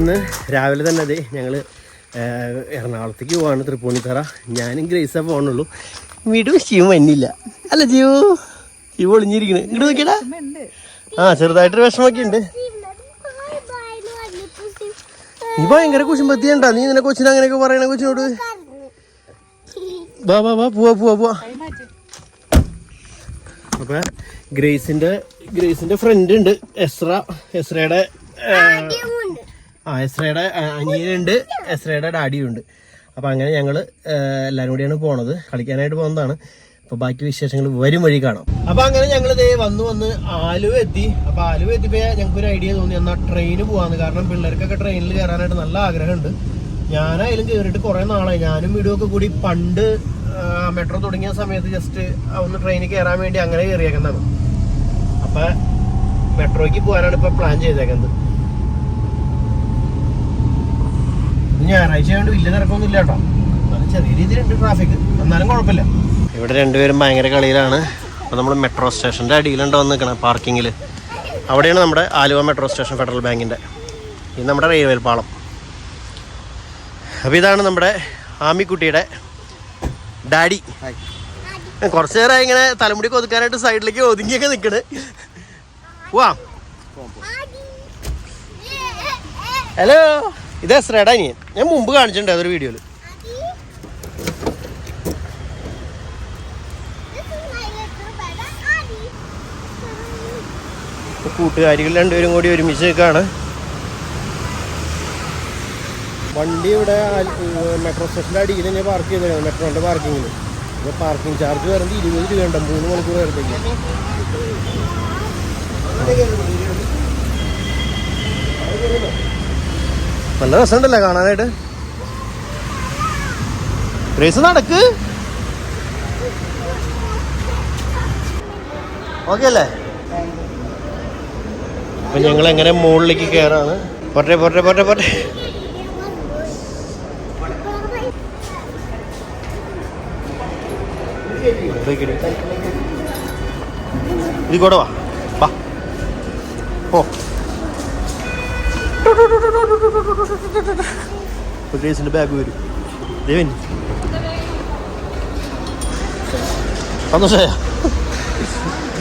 ഇന്ന് രാവിലെ തന്നെ അതെ ഞങ്ങൾ എറണാകുളത്തേക്ക് പോവാണ് തൃപ്പൂണിത്തറ. ഞാനും ഗ്രേസാ പോകണുള്ളൂ വീടും ശിവ മഞ്ഞില്ല അല്ല ജീവു ശിവ ഒളിഞ്ഞിരിക്കണേ. ഇങ്ങോട്ട് നോക്കിയടാ. ആ ചെറുതായിട്ടൊരു വിഷമൊക്കെ ഉണ്ട് നീ ഭയങ്കര കുശുമ്പത്തിയണ്ടാ. നീ നിന്നെ കൊച്ചിനെ അങ്ങനെയൊക്കെ പറയണ കൊച്ചിനോട്? വാ വാ വാ പോവാ പോവാ പോവാ. അപ്പൊ ഗ്രേസിന്റെ ഗ്രേസിന്റെ ഫ്രണ്ട് ഉണ്ട് എസ്ര. എസ്രയുടെ ആ, എസ്രയുടെ അനിയനുണ്ട്. എസ്രയുടെ ഡാഡിയും ഉണ്ട് അപ്പം അങ്ങനെ ഞങ്ങൾ എല്ലാവരും കൂടിയാണ് പോണത്. കളിക്കാനായിട്ട് പോകുന്നതാണ്. അപ്പോൾ ബാക്കി വിശേഷങ്ങൾ വരും വഴി കാണാം. അപ്പോൾ അങ്ങനെ ഞങ്ങൾ ഇതേ വന്ന് വന്ന് ആലുവ എത്തി. അപ്പോൾ ആലുവ എത്തിയപ്പോ ഞങ്ങൾക്ക് ഒരു ഐഡിയ തോന്നി. എന്നാൽ ട്രെയിന് പോവാന്ന്. കാരണം പിള്ളേർക്കൊക്കെ ട്രെയിനിൽ കയറാനായിട്ട് നല്ല ആഗ്രഹമുണ്ട്. ഞാനായാലും കയറിയിട്ട് കുറേ നാളായി. ഞാനും വീഡിയോ ഒക്കെ കൂടി പണ്ട് മെട്രോ തുടങ്ങിയ സമയത്ത് ജസ്റ്റ് ഒന്ന് ട്രെയിനിൽ കയറാൻ വേണ്ടി അങ്ങനെ കയറിയേക്കുന്നതാണ് അപ്പം മെട്രോയ്ക്ക് പോകാനാണ് ഇപ്പോൾ പ്ലാൻ ചെയ്തേക്കുന്നത് ഇന്ന് ഞായറാഴ്ച ആയതുകൊണ്ട് വലിയ തിരക്കൊന്നും ഇല്ല കേട്ടോ. എന്നാലും ചെറിയ രീതിയിലുണ്ട് ട്രാഫിക് എന്നാലും കുഴപ്പമില്ല. ഇവിടെ രണ്ടുപേരും ഭയങ്കര കളിയിലാണ്. അപ്പോൾ നമ്മൾ മെട്രോ സ്റ്റേഷന്റെ അടിയിലുണ്ടോ നിൽക്കണം പാർക്കിങ്ങിൽ അവിടെയാണ് നമ്മുടെ ആലുവ മെട്രോ സ്റ്റേഷൻ ഫെഡറൽ ബാങ്കിന്റെ ഇത് നമ്മുടെ റെയിൽവേ പാളം അപ്പോൾ ഇതാണ് നമ്മുടെ ആമിക്കുട്ടിയുടെ ഡാഡി. കുറച്ച് നേരമായി ഇങ്ങനെ തലമുടി കൊതുക്കാനായിട്ട് സൈഡിലേക്ക് ഒതുങ്ങിയൊക്കെ നിൽക്കണ് വാ ഹലോ ഇത് എസ്രയുടെ അനിയൻ ഞാൻ മുമ്പ് കാണിച്ചിട്ടുണ്ട് അതൊരു വീഡിയോയിൽ കൂട്ടുകാരികൾ രണ്ടുപേരും കൂടി ഒരുമിച്ച് നിൽക്കുകയാണ്. വണ്ടി ഇവിടെ മെട്രോ സ്റ്റേഷന്റെ അടിയിൽ തന്നെ പാർക്ക് ചെയ്തിട്ടുണ്ട് മെട്രോന്റെ പാർക്കിങ്ങിൽ അപ്പോൾ പാർക്കിംഗ് ചാർജ് വരുന്നത് ഇരുപത് രൂപ ഉണ്ട് മൂന്ന് മണിക്കൂർ നേരത്തേക്ക് നല്ല രസമുണ്ടല്ലേ കാണാനായിട്ട്? റേസ് നടക്ക്. ഓക്കെ അല്ലേ? അപ്പൊ ഞങ്ങൾ എങ്ങനെ മുകളിലേക്ക് കയറാണ് പോട്ടെ പോട്ടെ പോട്ടെ പോട്ടെ. ഇത് കൂടെ വാ. വാ. ഓ ഗ്രേസിന്റെ ബാഗ് വരും ദേവൻ സന്തോഷമായ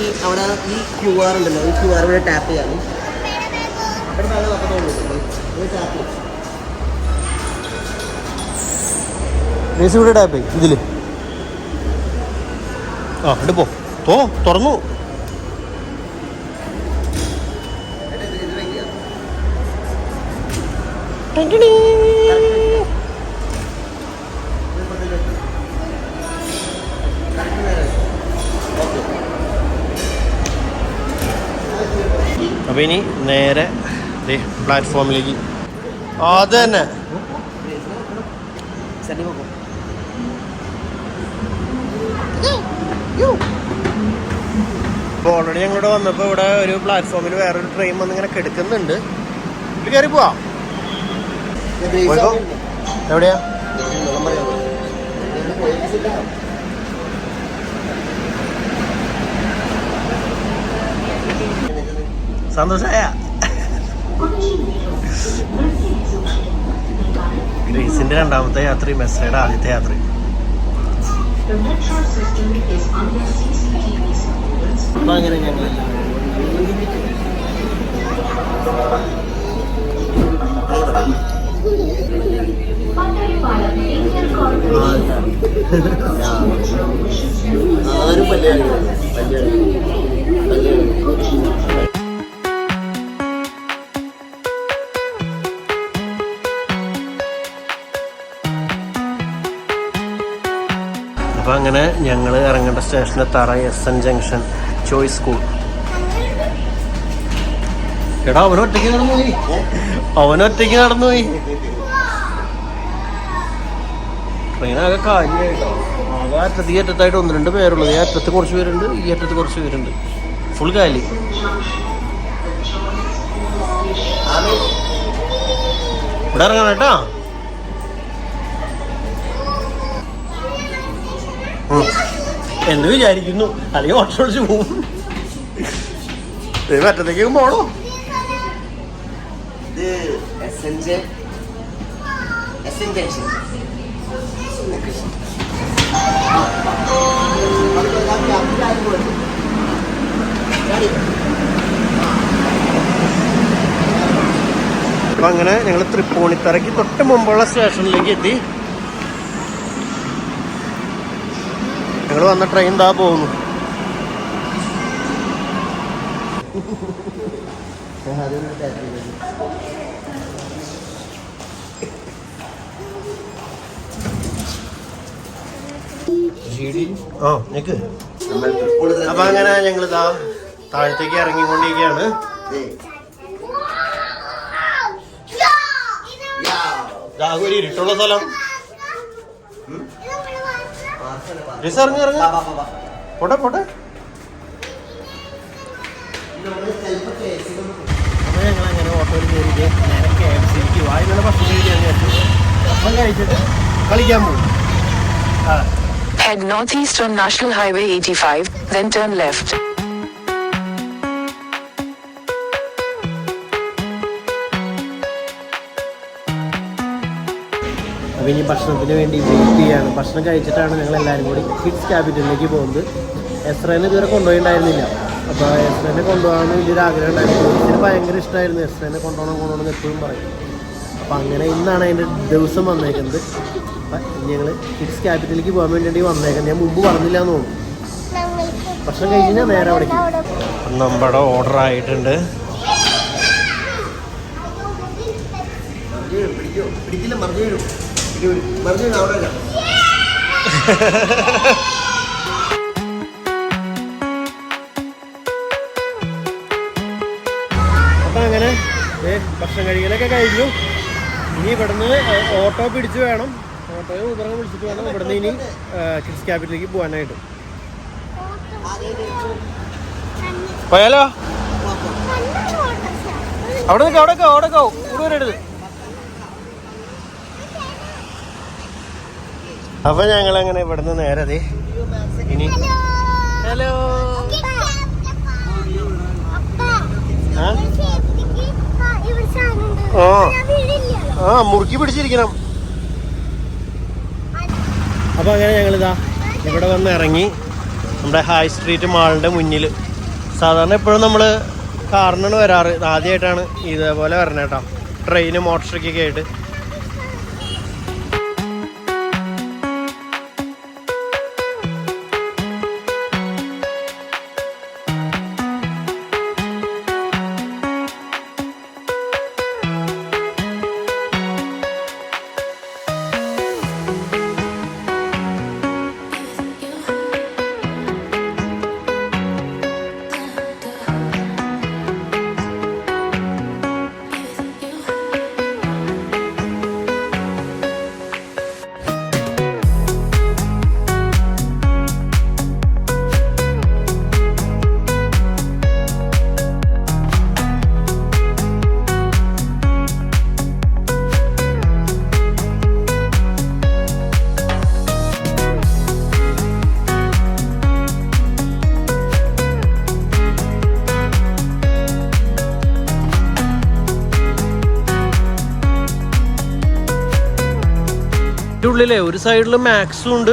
ഈ അവിടെ ഈ ക്യു ആർ ഉണ്ടല്ലോ ഈ ക്യു ആർ ഇവിടെ ടാപ്പ് ചെയ്യാം. അവിടെ താഴെ നോക്കത്തുള്ളൂ ടാപ്പ് ചെയ്യാം. ഇവിടെ ടാപ്പ് ഇതിൽ. ആ എടുപ്പോ പോ. തോ തുറന്നു. അപ്പൊ ഇനി നേരെ പ്ലാറ്റ്ഫോമിലേക്ക്. അത് തന്നെ. ഇപ്പോൾ ഓൾറെഡി ഞങ്ങളിവിടെ വന്നപ്പോൾ ഇവിടെ ഒരു പ്ലാറ്റ്ഫോമിൽ വേറൊരു ട്രെയിൻ വന്നിങ്ങനെ കിടക്കുന്നുണ്ട്. ഇത് കയറി പോവാ. എവിടെയാ? സന്തോഷായ? ഗ്രീസിന്റെ രണ്ടാമത്തെ യാത്രയും മെസ്സയുടെ ആദ്യത്തെ യാത്രയും അങ്ങനെ ഞങ്ങൾ അപ്പൊ അങ്ങനെ ഞങ്ങൾ ഇറങ്ങേണ്ട സ്റ്റേഷനിൽ തറ S N junction choice school എടാ അവനൊറ്റയ്ക്ക് നടന്നുപോയി അവനൊറ്റയ്ക്ക് നടന്നുപോയി ട്രെയിനാകെ കാലിയായിട്ടോ ആകെ അറ്റത്ത് ഈ അറ്റത്തായിട്ട് ഒന്ന് രണ്ട് പേരുള്ളത്. ഈ അറ്റത്ത് കുറച്ച് പേരുണ്ട് ഈ അറ്റത്ത് കുറച്ച് പേരുണ്ട്. ഫുൾ കാലി. ഇവിടെ ഇറങ്ങണം കേട്ടാ. എന്ന് വിചാരിക്കുന്നു. അല്ലെങ്കിൽ ഓട്ടോ വിളിച്ച് പോകും മറ്റത്തേക്കും പോണോ? ഇത് എസെൻസ് എസെൻ ജംഗ്ഷൻ അപ്പൊ അങ്ങനെ ഞങ്ങൾ തൃപ്പൂണിത്തറയ്ക്ക് തൊട്ട് മുമ്പുള്ള സ്റ്റേഷനിലേക്ക് എത്തി. ഞങ്ങൾ വന്ന ട്രെയിൻ താ പോകുന്നു. അപ്പൊ അങ്ങനെ ഞങ്ങൾ ഇതാ താഴത്തേക്ക് ഇറങ്ങിക്കൊണ്ടിരിക്കുകയാണ്. ഒരു ഇരുട്ടുള്ള സ്ഥലം. ഇറങ്ങി ഇറങ്ങി. പോട്ടെ പോട്ടെ. അപ്പൊ ഞങ്ങൾ അങ്ങനെ ഓട്ടോയിൽ കയറിയിട്ട് നേരെ കെ എഫ് സിക്ക് വായിലുള്ള ഭക്ഷണം കഴിക്കാൻ കഴിച്ചിട്ട് കളിക്കാൻ പോകും ആ. Head northeast on National Highway 85, then turn left. അപ്പോൾ ഇനി ഭക്ഷണത്തിന് വേണ്ടി വെയിറ്റ് ചെയ്യാണ്. ഭക്ഷണം കഴിച്ചിട്ടാണ് ഞങ്ങൾ എല്ലാവരും കൂടി കിഡ്സ് ക്യാപിറ്റലിലേക്ക് പോകുന്നത്. എസ്രേനെ ഇതുവരെ കൊണ്ടുപോയിണ്ടായിരുന്നില്ല. അപ്പോൾ എസ്രേനെ കൊണ്ടുപോകാമെന്ന് വലിയൊരു ആഗ്രഹം ഉണ്ടായിരുന്നു. ഇതിന് ഭയങ്കര ഇഷ്ടമായിരുന്നു എസ്രേനെ കൊണ്ടുപോകണം കൊണ്ടുപോകണം എന്ന് എപ്പോഴും പറയും. അപ്പോൾ അങ്ങനെ ഇന്നാണ് അതിന്റെ ദിവസം വന്നേക്കുന്നത്. അപ്പം ഞങ്ങൾ കിഡ്സ് ക്യാപിറ്റലിലേക്ക് പോകാൻ വേണ്ടി വന്നേക്കാം. ഞാൻ മുമ്പ് പറഞ്ഞില്ല എന്ന് തോന്നുന്നു. ഭക്ഷണം കഴിഞ്ഞാൽ നേരെ അവിടെ നമ്മുടെ ഓർഡർ ആയിട്ടുണ്ട്. അപ്പൊ അങ്ങനെ ഭക്ഷണം കഴിക്കലൊക്കെ കഴിഞ്ഞു. ഇനി ഇവിടുന്ന് ഓട്ടോ പിടിച്ചു വേണം. ഓട്ടോയോ ഊബറോ വിളിച്ചിട്ട് വേണം ഇവിടുന്ന് ഇനി കിഡ്സ് ക്യാപിറ്റലിലേക്ക് പോകാനായിട്ട് പോയാലോ? അവിടെ നിൽക്കാം അവിടെ നിൽക്കാം അവിടെ നിൽക്കാം ഇവിടെ വരരുത് അപ്പൊ ഞങ്ങൾ അങ്ങനെ ഇവിടുന്ന് നേരെ ദേ ഇനി ഹലോ. ആ? ആ. ആ മുറുക്കി പിടിച്ചിരിക്കണം. അപ്പൊ അങ്ങനെ ഞങ്ങളിതാ ഇവിടെ വന്ന് ഇറങ്ങി നമ്മുടെ ഹൈ സ്ട്രീറ്റ് മാളിന്റെ മുന്നിൽ. സാധാരണ എപ്പോഴും നമ്മൾ കാറിനാണ് വരാറ്. ആദ്യമായിട്ടാണ് ഇതേപോലെ വരണേട്ടോ ട്രെയിനും മോട്ടോർ ഒക്കെ ആയിട്ട്. ഇതിന്റെ ഉള്ളിലെ ഒരു സൈഡിൽ മാക്സും ഉണ്ട്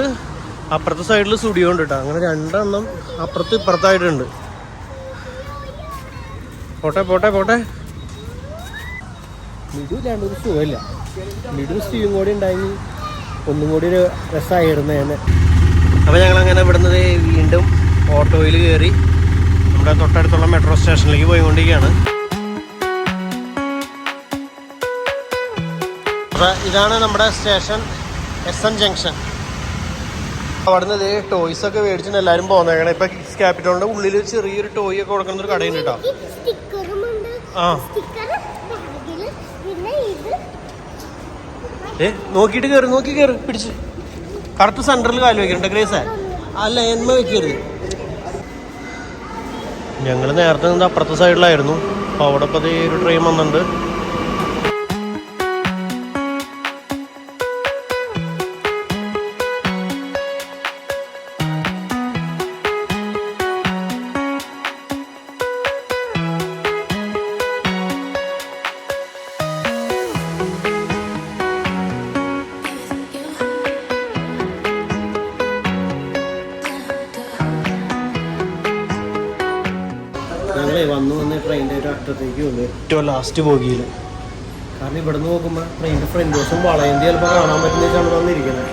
അപ്പുറത്തെ സൈഡിൽ സ്റ്റുഡിയോ ഉണ്ട് കേട്ടോ അങ്ങനെ രണ്ടെണ്ണം അപ്പുറത്ത് ഇപ്പുറത്തായിട്ടുണ്ട്. പോട്ടെ പോട്ടെ പോട്ടെ. മിഡു ഇല്ലാണ്ട് ഒരു സുഖമില്ല. മിഡു സ്റ്റീവും കൂടി ഉണ്ടായി. ഒന്നും കൂടി ഒരു രസമായിരുന്നു തന്നെ. അപ്പോൾ ഞങ്ങൾ അങ്ങനെ ഇവിടുന്ന് വീണ്ടും ഓട്ടോയിൽ കയറി നമ്മുടെ തൊട്ടടുത്തുള്ള മെട്രോ സ്റ്റേഷനിലേക്ക് പോയിക്കൊണ്ടിരിക്കുകയാണ്. ഇതാണ് നമ്മുടെ സ്റ്റേഷൻ. S N junction. അവിടുന്ന് ഇതേ ടോയ്സ് ഒക്കെ മേടിച്ചിട്ട് എല്ലാവരും പോകുന്നേക്കണം ഇപ്പൊ കിസ് ക്യാപിറ്റലിന്റെ ഉള്ളിൽ ചെറിയൊരു ടോയ് ഒക്കെ കൊടുക്കുന്ന ഒരു കടയുണ്ട് കേട്ടോ. ആ. ഏ നോക്കിയിട്ട് കയറി നോക്കി കയറി പിടിച്ച്. കറുത്ത സെന്ററിൽ കാൽ വെക്കുന്നുണ്ട് ഗ്രേസേ. അല്ല എന്മ വെക്കരുത്. ഞങ്ങൾ നേരത്തെ നിന്ന് അപ്പുറത്തെ സൈഡിലായിരുന്നു അപ്പോൾ അവിടെ ഇപ്പോൾ ഒരു ട്രെയിൻ വന്നിട്ടുണ്ട്. ഞങ്ങളെ വന്നു വന്ന് ട്രെയിനിന്റെ ഒരു അറ്റത്തേക്ക് വന്നു. ഏറ്റവും ലാസ്റ്റ് ബോഗിയിൽ കാരണം ഇവിടെ നിന്ന് നോക്കുമ്പോൾ ട്രെയിനിന്റെ ഫ്രണ്ട് വശം വളയന്തി ചിലപ്പോൾ കാണാൻ പറ്റുന്നതാണ് വന്നിരിക്കുന്നത്.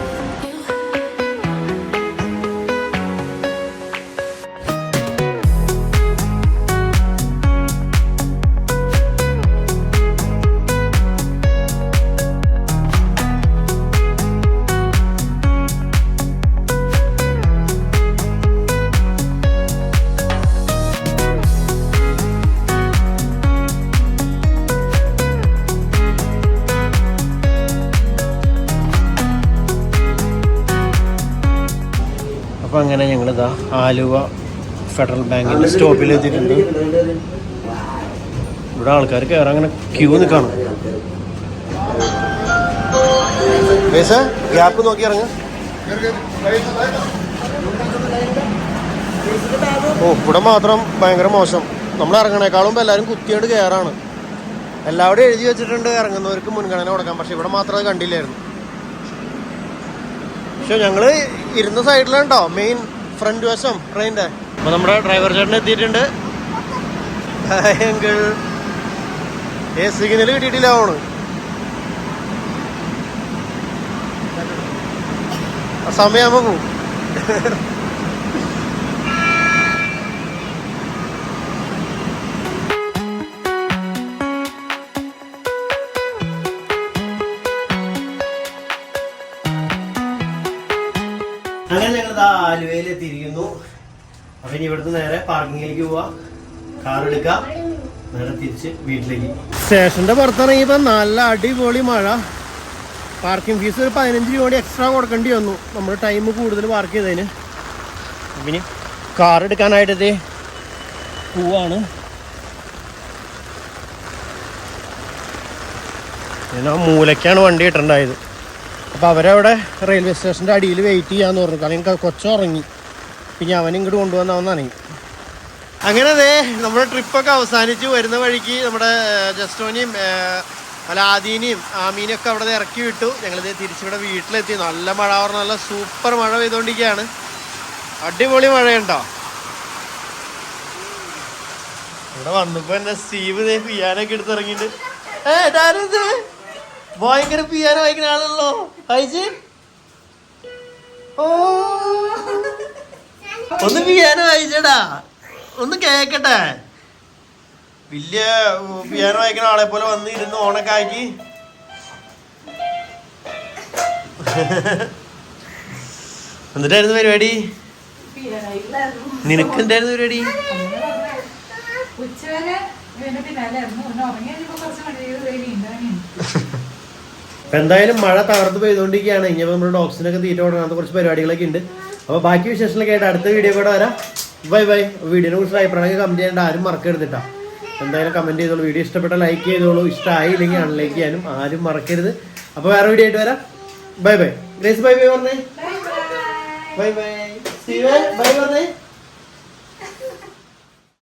ഞങ്ങളിതാ ആലുവ ഫെഡറൽ ബാങ്കിന്റെ സ്റ്റോപ്പിൽ എത്തിയിട്ടുണ്ട്. ഇവിടെ ആൾക്കാർ കയറാൻ അങ്ങനെ ക്യൂ നിൽക്കണം ഗ്യാപ്പ് നോക്കി ഇറങ്ങ. ഓ ഇവിടെ മാത്രം ഭയങ്കര മോശം. നമ്മൾ ഇറങ്ങണേക്കാളും എല്ലാവരും കുത്തിയോട് കയറാണ് എല്ലാവരും എഴുതി വെച്ചിട്ടുണ്ട് ഇറങ്ങുന്നവർക്ക് മുൻഗണന കൊടുക്കാം പക്ഷെ ഇവിടെ മാത്രം അത് കണ്ടില്ലായിരുന്നു. പക്ഷെ ഞങ്ങൾ ഇരുന്ന സൈഡിലുണ്ടോ മെയിൻ ഫ്രണ്ട് വശം ട്രെയിനിന്റെ അപ്പൊ നമ്മുടെ ഡ്രൈവർ ചേട്ടൻ എത്തിയിട്ടുണ്ട്. എങ്കിൽ ഏ സിഗ്നൽ കിട്ടിയിട്ടില്ല ഓണ് സമയമാകും ആലുവയിൽ എത്തിയിരിക്കുന്നു അപ്പൊ ഇനി ഇവിടുന്ന് നേരെ പാർക്കിങ്ങിലേക്ക് പോവാ. കാർ എടുക്കാം. നേരെ തിരിച്ച് വീട്ടിലേക്ക്. സ്റ്റേഷന്റെ പുറത്തിറങ്ങിയപ്പോ നല്ല അടിപൊളി മഴ. പാർക്കിംഗ് ഫീസ് ഒരു പതിനഞ്ച് രൂപ എക്സ്ട്രാ കൊടുക്കേണ്ടി വന്നു. നമ്മൾ ടൈം കൂടുതൽ പാർക്ക് ചെയ്തതിന്. പിന്നെ കാർ എടുക്കാനായിട്ട് പോവാണ്. മൂലയ്ക്കാണ് വണ്ടി ഇട്ടുണ്ടായത് അപ്പോൾ അവരവിടെ റെയിൽവേ സ്റ്റേഷന്റെ അടിയിൽ വെയിറ്റ് ചെയ്യാന്ന് പറഞ്ഞു. കാരണം എനിക്ക് കൊച്ചുറങ്ങി പിന്നെ അവൻ ഇങ്ങോട്ട് കൊണ്ടുവന്ന് അവൻ അങ്ങനെ അതെ നമ്മുടെ ട്രിപ്പൊക്കെ അവസാനിച്ച്. വരുന്ന വഴിക്ക് നമ്മുടെ ജസ്റ്റോനെയും അല്ല ആദീനെയും ആമീനെയും ഒക്കെ അവിടെ ഇറക്കി വിട്ടു. ഞങ്ങളിത് തിരിച്ചിവിടെ വീട്ടിലെത്തി. നല്ല മഴ പറഞ്ഞ നല്ല സൂപ്പർ മഴ പെയ്തുകൊണ്ടിരിക്കുകയാണ് അടിപൊളി മഴയുണ്ടോ? ഇവിടെ വന്നപ്പോൾ എന്നെ സ്റ്റീവ് ദേ പിയാനൊക്കെ എടുത്തിറങ്ങിയിട്ട്. ഏ ഇതാരത് ഭയങ്കര പിയാനോ വായിക്കുന്ന ആളല്ലോ ഹൈജി ഓ. ഒന്ന് പിയാനോ വായിച്ചടാ. ഒന്ന് കേക്കട്ടെ. വലിയ പിയാനോ വായിക്കുന്ന ആളെ പോലെ വന്ന് ഇരുന്ന് ഓണൊക്കെ ആക്കി. എന്നിട്ടായിരുന്നു പരിപാടി? നിനക്ക് എന്തായിരുന്നു പരിപാടി? ഉച്ചവരെ പിന്നെ അപ്പൊ എന്തായാലും മഴ തകർത്ത് പെയ്തുകൊണ്ടിരിക്കുകയാണ്. ഇനി നമ്മുടെ ഡോക്സിനൊക്കെ തീറ്റ കൊടുക്കണം കുറച്ച് പരിപാടികളൊക്കെ ഉണ്ട്. അപ്പോൾ ബാക്കി വിശേഷങ്ങളൊക്കെ ആയിട്ട് അടുത്ത വീഡിയോ കൂടെ വരാം. ബൈ ബൈ വീഡിയോനെ കുറിച്ച് അഭിപ്രായം കമന്റ് ചെയ്യേണ്ട ആരും മറക്കരുതിട്ടാ എന്തായാലും കമന്റ് ചെയ്തോളൂ. വീഡിയോ ഇഷ്ടപ്പെട്ട ലൈക്ക് ചെയ്തോളൂ. ഇഷ്ടമായില്ലെങ്കിൽ അൺലൈക്ക് ചെയ്യാനും ആരും മറക്കരുത്. അപ്പോൾ വേറെ വീഡിയോ ആയിട്ട് വരാം. Bye bye Grace bye bye പറഞ്ഞേ. ബൈ ബൈ ബൈ പറഞ്ഞേ.